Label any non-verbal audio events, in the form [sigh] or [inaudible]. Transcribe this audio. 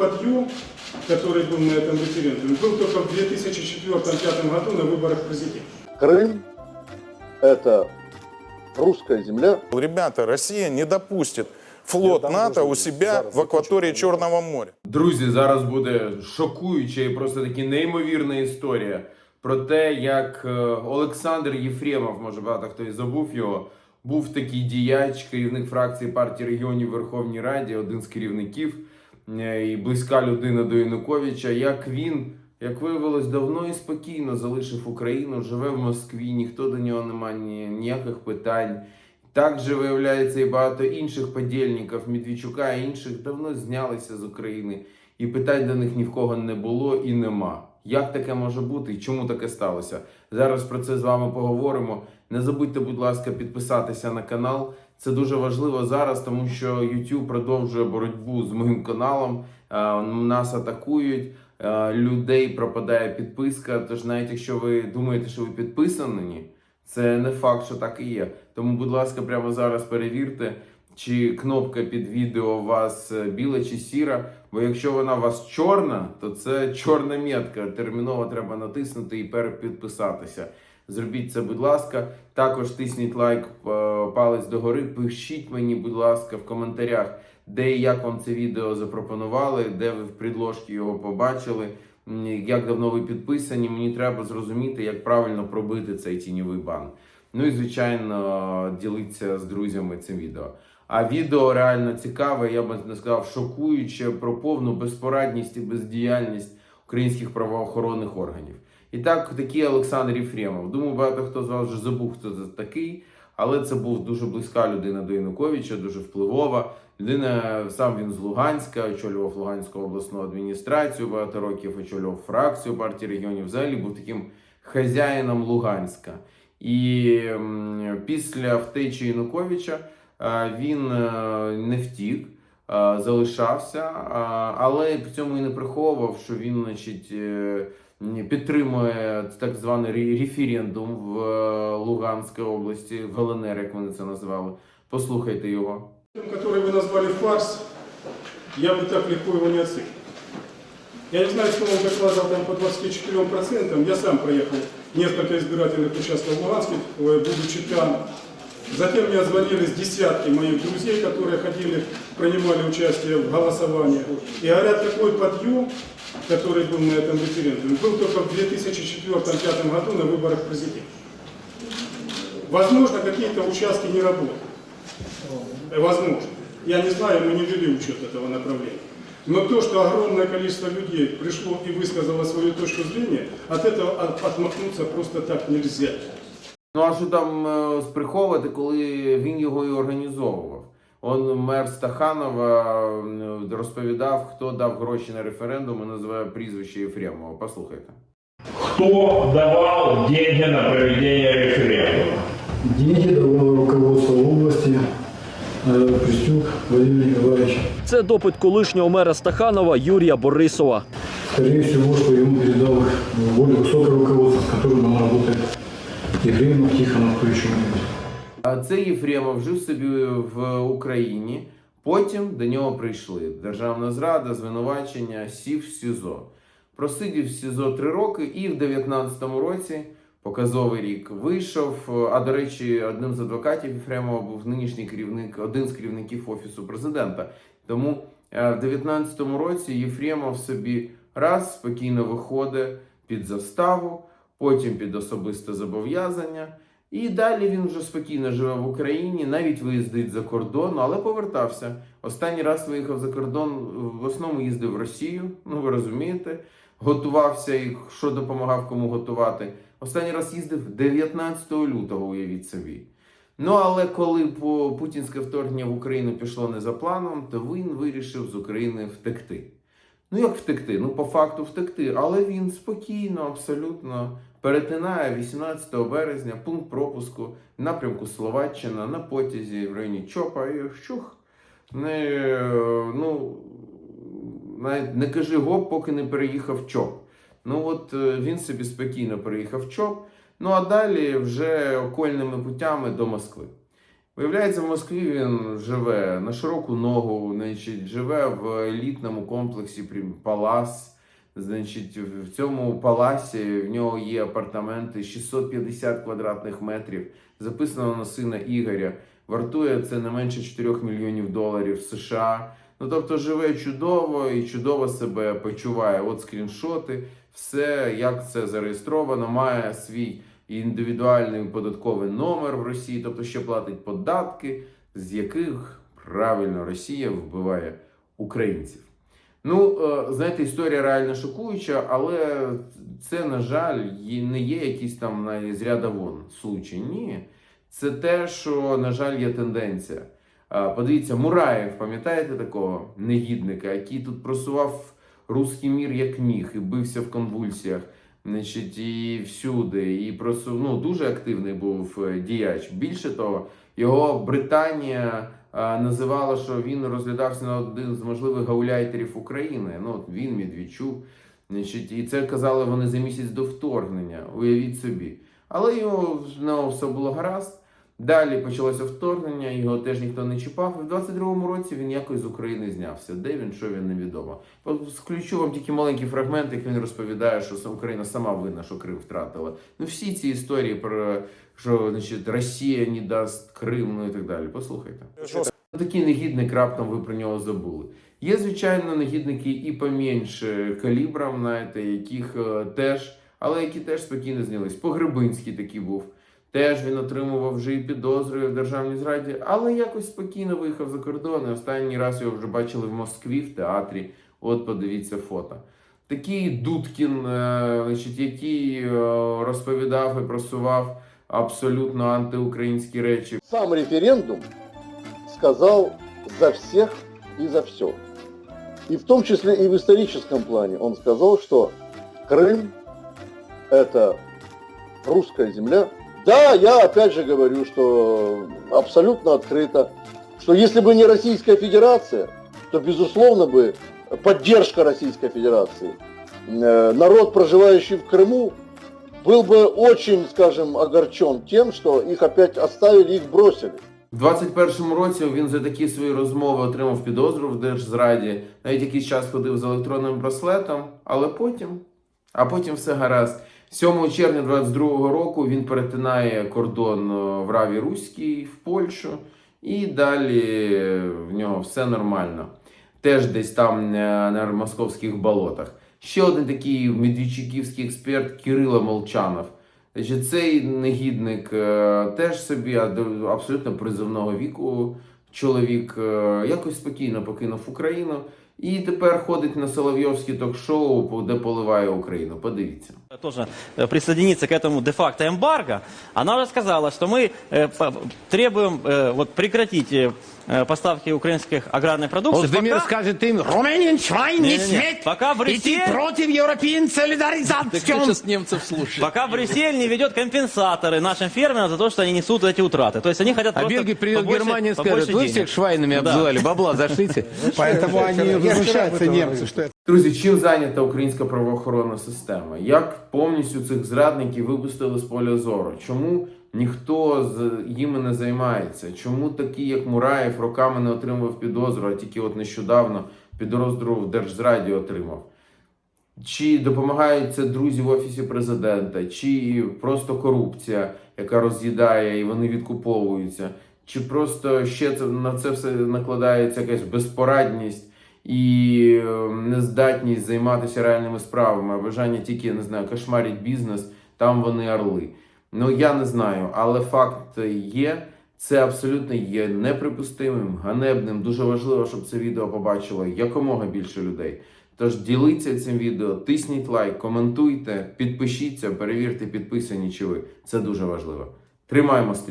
подъем, который был на этом референдуме, был только в 2004-2005 году на выборах президента. Крым – это русская земля, Ребята, Россия не допустит флот НАТО у себя в акватории Черного моря. Друзі, зараз буде шокуюча і просто таки неймовірна історія про те, як е, Олександр Єфремов, може багато хто і забув його, був такий діяч, керівник фракції партії регіонів в Верховній Раді, один з керівників е, і близька людина до Януковича. Як він, як виявилось, давно і спокійно залишив Україну, живе в Москві, ніхто до нього не має ніяких питань. Так же виявляється і багато інших подільників Медведчука і інших давно знялися з України, і питань до них ні в кого не було і нема. Як таке може бути і чому таке сталося? Зараз про це з вами поговоримо. Не забудьте, будь ласка, підписатися на канал. Це дуже важливо зараз, тому що YouTube продовжує боротьбу з моїм каналом. Е, Нас атакують, е, людей пропадає підписка. Тож, навіть якщо ви думаєте, що ви підписані, це не факт, що так і є. Тому, будь ласка, прямо зараз перевірте, чи кнопка під відео у вас е, біла чи сіра. Бо якщо вона у вас чорна, то це чорна метка. Терміново треба натиснути і перепідписатися. Зробіть це, будь ласка. Також тисніть лайк, е, палець догори. Пишіть мені, будь ласка, в коментарях, де і як вам це відео запропонували, де ви в підложці його побачили. Як давно ви підписані, мені треба зрозуміти, як правильно пробити цей тіньовий бан. Ну і звичайно, ділитися з друзями цим відео. А відео реально цікаве, я би не сказав, шокуюче про повну безпорадність і бездіяльність українських правоохоронних органів. І так, такий Олександр Єфремов. Думаю, багато хто з вас вже забув, хто це такий, але це був дуже близька людина до Януковича, дуже впливова. Людина сам він з Луганська, очолював Луганську обласну адміністрацію, багато років очолював фракцію партії регіонів. Взагалі був таким хазяїном Луганська. І після втечі Януковича він е, не втік, залишався, але при цьому і не приховував, що він, значить, е, підтримує так званий ре- референдум в е, Луганській області, в ЛНР, як вони це назвали. Послухайте його. который вы назвали фарс, я бы так легко его не оценил. Я не знаю, что он докладывал там по 24%. Я сам проехал несколько избирательных участков в Луганске, э, будучи там. Затем мне звонились десятки моих друзей, которые ходили, принимали участие в голосовании. И говорят, такой подъем, который был на этом референдуме, был только в 2004-2005 году на выборах президента. Возможно, какие-то участки не работают. Э, Возможно. Я не знаю, мы не вели учет этого направления. Но то, что огромное количество людей пришло и высказало свою точку зрения, от этого от- отмахнуться просто так нельзя. Ну а що там е, сприховувати, коли він його і організовував? Он мер Стаханова м, розповідав, хто дав гроші на референдум і називає прізвище Єфремова. Послухайте. Кто давал деньги на проведение референдума? Деньги давало руководство области э, Пристюк Владимир Николаевич. Це допит колишнього мера Стаханова Юрія Борисова. Скорее всего, что ему передал их более высокое руководство, с которым он работает. Ефремов, Тихонов, кто цей Єфремов жив собі в Україні. Потім до нього прийшли державна зрада, звинувачення, сів в СІЗО. Просидів в СІЗО три роки і в 19-му році, показовий рік, вийшов. А до речі, одним з адвокатів Єфремова був нинішній керівник, один з керівників офісу президента. Тому е, в 19-му році Єфремов собі раз спокійно виходить під заставу, потім під особисте зобов'язання. І далі він вже спокійно живе в Україні, навіть виїздить за кордон, але повертався. Останній раз виїхав за кордон, в основному їздив в Росію, ну ви розумієте, готувався і що допомагав кому готувати. Останній раз їздив 19 лютого, уявіть собі. Ну але коли по путінське вторгнення в Україну пішло не за планом, то він вирішив з України втекти. Ну як втекти? Ну по факту втекти, але він спокійно, абсолютно перетинає 18 березня пункт пропуску напрямку Словаччина на потязі в районі Чопа і щух. Не, ну, навіть не кажи гоп, поки не переїхав Чоп. Ну от е, він собі спокійно переїхав Чоп. Ну а далі вже окольними путями до Москви. Виявляється, в Москві він живе на широку ногу, значить, живе в елітному комплексі Палас. Значить, в цьому паласі в нього є апартаменти 650 квадратних метрів. Записано на сина Ігоря. Вартує це не менше 4 мільйонів доларів США. Ну тобто живе чудово і чудово себе почуває. От скріншоти, все як це зареєстровано, має свій індивідуальний податковий номер в Росії, тобто ще платить податки, з яких правильно Росія вбиває українців. Ну, е, знаєте, історія реально шокуюча, але це, на жаль, не є якийсь там з ряда вон случай. Ні. Це те, що, на жаль, є тенденція. Е, Подивіться, Мураєв, пам'ятаєте такого негідника, який тут просував руський мір як міг і бився в конвульсіях, значить, і всюди. І просто ну, дуже активний був е, діяч. Більше того, його Британія е, називала, що він розглядався на один з можливих гауляйтерів України. Ну, він, Медведчук. Значить, і це казали вони за місяць до вторгнення. Уявіть собі. Але його ну, все було гаразд. Далі почалося вторгнення, його теж ніхто не чіпав. І в 22-му році він якось з України знявся. Де він, що він невідомо. Включу вам тільки маленький фрагмент, як він розповідає, що Україна сама винна, що Крим втратила. Ну всі ці історії про що значить, Росія не дасть Крим, ну і так далі. Послухайте. Такий негідник раптом ви про нього забули. Є, звичайно, негідники і поменше калібром, знаєте, яких е, теж, але які теж спокійно знялись. Погребинський такий був. Теж він отримував вже і підозри в державній зраді, але якось спокійно виїхав за кордон. І останній раз його вже бачили в Москві в театрі. От подивіться фото. Такий Дудкін, е, значить, який е, розповідав і просував абсолютно антиукраїнські речі. Сам референдум сказал за всех и за все. И в том числе и в историческом плане он сказал, что Крым – это русская земля. Да, я опять же говорю, что абсолютно открыто, что если бы не Российская Федерация, то, безусловно, бы поддержка Российской Федерации, э, народ, проживающий в Крыму, был бы очень, скажем, огорчен тем, что их опять оставили, их бросили. У 21-му році він за такі свої розмови отримав підозру в держзраді. Навіть якийсь час ходив з електронним браслетом, але потім, а потім все гаразд. 7 червня 22-го року він перетинає кордон е, в Раві Руській в Польщу, і далі в нього все нормально. Теж десь там е, на московських болотах. Ще один такий медведчуківський експерт Кирило Молчанов. Цей негідник е, теж собі абсолютно призовного віку чоловік е, якось спокійно покинув Україну і тепер ходить на Соловйовське ток-шоу, де поливає Україну. Подивіться. тоже э, присоединиться к этому де-факто эмбарго, она уже сказала, что мы э, по- требуем э, вот, прекратить э, э, поставки украинских аграрной продукции. Оздемир пока- скажет им, Rumänien, Schwein, не Не-не-не. сметь Пока идти Брюссель- против European Solidarization. Пока Брюссель не ведет компенсаторы нашим фермерам за то, что они несут эти утраты. То есть они хотят А просто Бельгия придет в побольше- Германию и скажет, побольше вы денег». всех швайнами Да. обзывали, бабла зашлите. [laughs] Поэтому они возмущаются немцы, что это Друзі, чим зайнята українська правоохоронна система? Як повністю цих зрадників випустили з поля зору? Чому ніхто з їми не займається? Чому такі, як Мураєв, роками не отримав підозру, а тільки от нещодавно підозру в Держзраді отримав? Чи допомагають це друзі в офісі президента, чи просто корупція, яка роз'їдає і вони відкуповуються, чи просто ще це на це все накладається якась безпорадність і е, нездатність займатися реальними справами, а бажання тільки я не знаю, кошмарить бізнес, там вони орли. Ну я не знаю, але факт є. Це абсолютно є неприпустимим, ганебним. Дуже важливо, щоб це відео побачило якомога більше людей. Тож діліться цим відео, тисніть лайк, коментуйте, підпишіться, перевірте, підписані чи ви. Це дуже важливо. Тримаємо стрій.